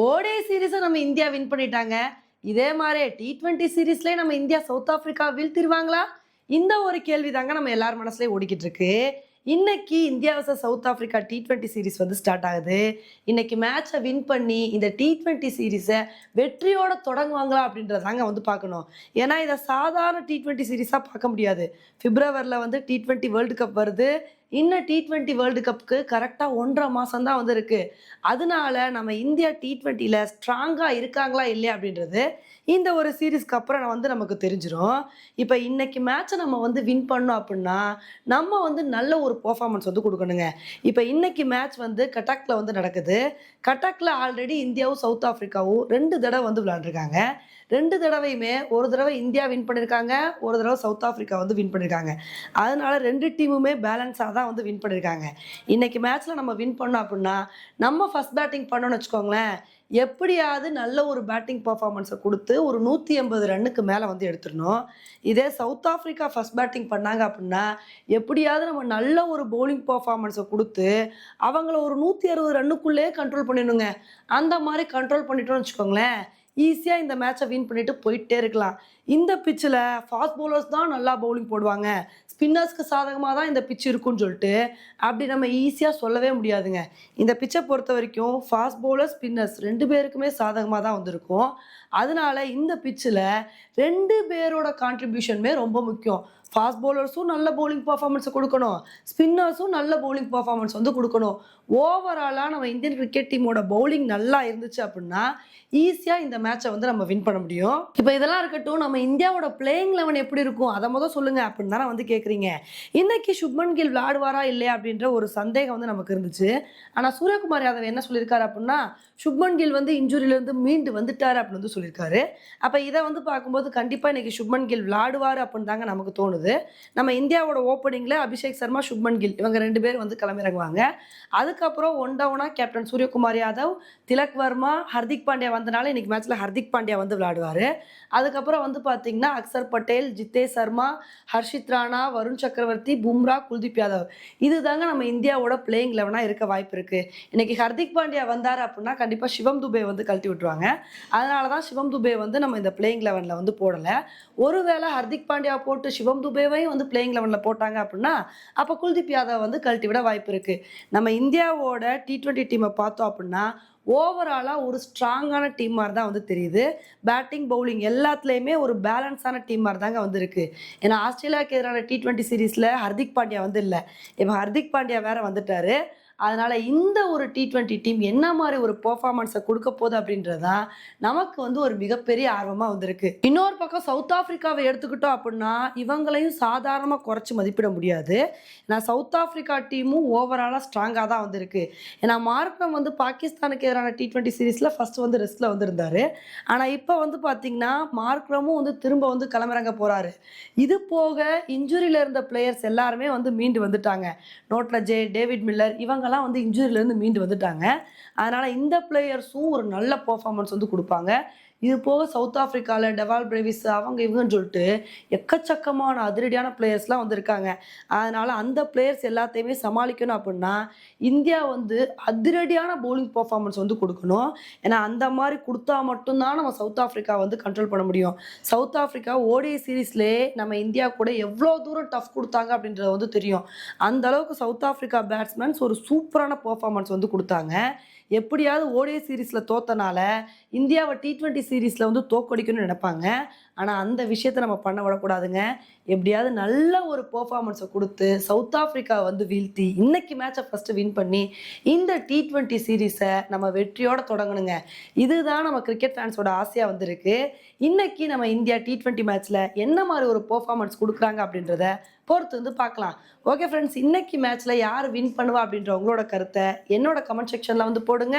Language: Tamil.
ஓடே சீரீஸை நம்ம இந்தியா வின் பண்ணிட்டாங்க. இதே மாதிரி டி ட்வெண்ட்டி சீரீஸ்லேயே நம்ம இந்தியா சவுத் ஆஃப்ரிக்கா வீழ்த்திருவாங்களா? இந்த ஒரு கேள்வி தாங்க நம்ம எல்லார் மனசுலேயும் ஓடிக்கிட்டு இருக்கு. இன்னைக்கு India vs South Africa T twenty series வந்து ஸ்டார்ட் ஆகுது. இன்னைக்கு மேட்சை வின் பண்ணி இந்த டி ட்வெண்ட்டி சீரீஸை வெற்றியோட தொடங்குவாங்களா அப்படின்றதாங்க வந்து பார்க்கணும். ஏன்னா இதை சாதாரண டி டுவெண்ட்டி சீரீஸாக பார்க்க முடியாது. பிப்ரவரியில் வந்து டி ட்வெண்ட்டி வேர்ல்டு கப் வருது. இன்னும் டி ட்வெண்ட்டி வேர்ல்டு கப்புக்கு கரெக்டாக ஒன்றரை மாதம் தான் வந்து அதனால நம்ம இந்தியா டி ட்வெண்ட்டியில் ஸ்ட்ராங்காக இருக்காங்களா இல்லையா அப்படின்றது இந்த ஒரு சீரீஸ்க்கு அப்புறம் வந்து நமக்கு தெரிஞ்சிடும் இப்போ இன்னைக்கு மேட்ச்சை நம்ம வந்து வின் பண்ணோம் அப்படின்னா நம்ம வந்து நல்ல ஒரு பர்ஃபார்மன்ஸ் வந்து கொடுக்கணுங்க. இப்போ இன்னைக்கு மேட்ச் வந்து கட்டாக்கில் வந்து நடக்குது. கட்டாக்கில் ஆல்ரெடி இந்தியாவும் சவுத் ஆஃப்ரிக்காவும் ரெண்டு தடவை வந்து விளாண்டுருக்காங்க ரெண்டு தடவையுமே ஒரு தடவை இந்தியா வின் பண்ணியிருக்காங்க ஒரு தடவை சவுத் ஆஃப்ரிக்கா வந்து வின் பண்ணியிருக்காங்க அதனால ரெண்டு டீமுமே பேலன்ஸாக தான் வந்து வின் பண்ணியிருக்காங்க இன்னைக்கு மேட்ச்சில் நம்ம வின் பண்ணோம் அப்படின்னா நம்ம ஃபர்ஸ்ட் பேட்டிங் பண்ணோம்னு வச்சுக்கோங்களேன் எப்படியாவது நல்ல ஒரு பேட்டிங் பர்ஃபார்மன்ஸை கொடுத்து ஒரு நூற்றி எண்பது ரன்னுக்கு மேலே வந்து எடுத்துடணும். இதே சவுத் ஆஃப்ரிக்கா ஃபர்ஸ்ட் பேட்டிங் பண்ணாங்க அப்படின்னா எப்படியாவது நம்ம நல்ல ஒரு பவுலிங் பர்ஃபார்மன்ஸை கொடுத்து அவங்கள ஒரு நூற்றி அறுபது ரன்னுக்குள்ளே கண்ட்ரோல் பண்ணிடணுங்க. அந்த மாதிரி கண்ட்ரோல் பண்ணிட்டோம்னு வச்சுக்கோங்களேன் ஈஸியாக இந்த மேட்சை வின் பண்ணிட்டு போயிட்டே இருக்கலாம். இந்த பிச்சில் ஃபாஸ்ட் பவுலர்ஸ் தான் நல்லா பவுலிங் போடுவாங்க. ஸ்பின்னர்ஸ்க்கு சாதகமாக தான் இந்த பிச் இருக்குன்னு சொல்லிட்டு அப்படி நம்ம ஈஸியாக சொல்லவே முடியாதுங்க. இந்த பிச்சை பொறுத்த வரைக்கும் ஃபாஸ்ட் பவுலர் ஸ்பின்னர்ஸ் ரெண்டு பேருக்குமே சாதகமாக தான் வந்திருக்கும். அதனால இந்த பிச்சில் ரெண்டு பேரோட கான்ட்ரிபியூஷனுமே ரொம்ப முக்கியம். ஃபாஸ்ட் பவுலர்ஸும் நல்ல பவுலிங் பர்ஃபார்மன்ஸை கொடுக்கணும். ஸ்பின்னர்ஸும் நல்ல பவுலிங் பர்ஃபார்மன்ஸ் வந்து கொடுக்கணும். ஓவராலாக நம்ம இந்தியன் கிரிக்கெட் டீமோட பவுலிங் நல்லா இருந்துச்சு அப்படின்னா ஈஸியாக இந்த மேட்சை வந்து நம்ம வின் பண்ண முடியும். இப்போ இதெல்லாம் இருக்கட்டும் நம்ம இந்தியாவோட பிளேயிங் லெவன் எப்படி இருக்கும்? அதை மொதல் சொல்லுங்க அப்படின்னு தானே வந்து கேட்குறீங்க இன்னைக்கு சுப்மன் கில் விளாடுவாரா இல்லையா அப்படின்ற ஒரு சந்தேகம் வந்து நமக்கு இருந்துச்சு. ஆனால் சூரியகுமார் யாதவ் என்ன சொல்லியிருக்காரு அப்படின்னா சுப்மன் கில் வந்து இன்ஜுரியிலேருந்து மீண்டு வந்துட்டார் அப்படின்னு வந்து சொல்லியிருக்காரு. அப்போ இதை வந்து பார்க்கும்போது கண்டிப்பாக இன்னைக்கு சுப்மன் கில் விளாடுவார் அப்படின்னு தாங்க நமக்கு தோணுது. நம்ம இந்தியாவோட ஓப்பனிங்கில் அபிஷேக் சர்மா சுப்மன் கில் இவங்க ரெண்டு பேர் வந்து கிளம்பிறங்குவாங்க அதுக்கப்புறம் ஒன் டவுனா கேப்டன் சூரியகுமார் யாதவ் திலக் வர்மா ஹர்திக் பாண்டியா வந்தனால இன்னைக்கு மேட்ச்சில் ஹர்திக் பாண்டியா வந்து விளையாடுவார். அதுக்கப்புறம் வந்து பார்த்தீங்கன்னா அக்சர் பட்டேல் ஜித்தே சர்மா ஹர்ஷித் ராணா வருண் சக்கரவர்த்தி பும்ரா குல்தீப் யாதவ். இதுதாங்க நம்ம இந்தியாவோட பிளேயிங் லெவனாக இருக்க வாய்ப்பு இருக்குது இன்னைக்கு ஹர்திக் பாண்டியா வந்தார் அப்படின்னா கண்டிப்பாக சிவம் துபே வந்து கழட்டி விட்டுருவாங்க. அதனால தான் சிவம் துபே வந்து நம்ம இந்த பிளேயிங் லெவனில் வந்து போடலை. ஒருவேளை ஹர்திக் பாண்டியா போட்டு சிவம் துபேவையும் வந்து பிளேயிங் லெவனில் போட்டாங்க அப்படின்னா அப்போ குல்தீப் யாதவ் வந்து கழட்டி விட வாய்ப்பு இருக்குது நம்ம இந்தியாவோட டி டுவெண்ட்டி டீமை பார்த்தோம் அப்படின்னா ஓவராலாக ஒரு ஸ்ட்ராங்கான டீம் மாதிரி தான் வந்து தெரியுது. பேட்டிங் பவுலிங் எல்லாத்துலேயுமே ஒரு பேலன்ஸான டீம் மாதிரி தாங்க வந்திருக்கு ஏன்னா ஆஸ்திரேலியாவுக்கு எதிரான டி ட்வெண்ட்டி சீரீஸில் ஹர்திக் பாண்டியா வந்து இல்லை. இப்போ ஹர்திக் பாண்டியா வேற வந்துட்டாரு. அதனால் இந்த ஒரு டி ட்வெண்ட்டி டீம் என்ன மாதிரி ஒரு பெர்ஃபார்மன்ஸை கொடுக்க போகுது அப்படின்றதான் நமக்கு வந்து ஒரு மிகப்பெரிய ஆர்வமாக வந்திருக்கு. இன்னொரு பக்கம் சவுத் ஆஃப்ரிக்காவை எடுத்துக்கிட்டோம் அப்படின்னா இவங்களையும் சாதாரணமாக குறைச்சி மதிப்பிட முடியாது. ஏன்னா சவுத் ஆஃப்ரிக்கா டீமும் ஓவராலாக ஸ்ட்ராங்காக தான் வந்திருக்கு. ஏன்னா மார்க்ரம் வந்து பாகிஸ்தானுக்கு எதிரான டி டுவெண்ட்டி சீரீஸில் ஃபஸ்ட்டு வந்து ரெஸ்ட்டில் வந்திருந்தாரு. ஆனால் இப்போ வந்து பார்த்தீங்கன்னா மார்க்ரமும் வந்து திரும்ப வந்து கிளம்புறங்க போகிறாரு இது போக இன்ஜுரியில் இருந்த பிளேயர்ஸ் எல்லாருமே வந்து மீண்டு வந்துட்டாங்க. நோட்ல ஜே டேவிட் மில்லர் இவங்கெல்லாம் வந்து இன்ஜுரியிலேருந்து மீண்டு வந்துட்டாங்க. அதனால் இந்த பிளேயர்ஸும் ஒரு நல்ல பர்ஃபார்மன்ஸ் வந்து கொடுப்பாங்க. இது போக சவுத் ஆஃப்ரிக்காவில் டெவால் பிரேவிஸ் அவங்க இவங்கன்னு சொல்லிட்டு எக்கச்சக்கமான அதிரடியான பிளேயர்ஸ்லாம் வந்திருக்காங்க. அதனால் அந்த பிளேயர்ஸ் எல்லாத்தையுமே சமாளிக்கணும் அப்படின்னா இந்தியா வந்து அதிரடியான பவுலிங் பர்ஃபார்மன்ஸ் வந்து கொடுக்கணும். ஏன்னா அந்த மாதிரி கொடுத்தா மட்டும்தான் நம்ம சவுத் ஆஃப்ரிக்கா வந்து கண்ட்ரோல் பண்ண முடியும். சவுத் ஆஃப்ரிக்கா ஓடிஐ சீரீஸ்லேயே நம்ம இந்தியா கூட எவ்வளோ தூரம் டஃப் கொடுத்தாங்க அப்படின்றது வந்து தெரியும். அந்த அளவுக்கு சவுத் ஆஃப்ரிக்கா பேட்ஸ்மேன்ஸ் ஒரு சூப்பரான பெர்ஃபார்மன்ஸ் வந்து கொடுத்தாங்க. எப்படியாவது ஓடிஐ சீரீஸில் தோத்தனால இந்தியாவை டி ட்வெண்ட்டி சீரீஸில் வந்து தோக்கடிக்கணும்னு நினைப்பாங்க. ஆனால் அந்த விஷயத்தை நம்ம பண்ண விடக்கூடாதுங்க. எப்படியாவது நல்ல ஒரு பெர்ஃபார்மன்ஸை கொடுத்து சவுத் ஆஃப்ரிக்கா வந்து வீழ்த்தி இன்னைக்கு மேட்சை ஃபஸ்ட்டு வின் பண்ணி இந்த டி ட்வெண்ட்டி சீரீஸை நம்ம வெற்றியோடு தொடங்கணுங்க. இதுதான் நம்ம கிரிக்கெட் ஃபேன்ஸோட ஆசையாக வந்திருக்கு. இன்னைக்கு நம்ம இந்தியா டி ட்வெண்ட்டி மேட்ச்சில் என்ன மாதிரி ஒரு பெர்ஃபார்மன்ஸ் கொடுக்குறாங்க அப்படின்றத பொறுத்து வந்து பார்க்கலாம். ஓகே ஃப்ரெண்ட்ஸ் இன்னைக்கு மேட்ச்சில் யார் வின் பண்ணுவா அப்படின்ற உங்களோட கருத்தை என்னோட கமெண்ட் செக்ஷனில் வந்து போடுங்க.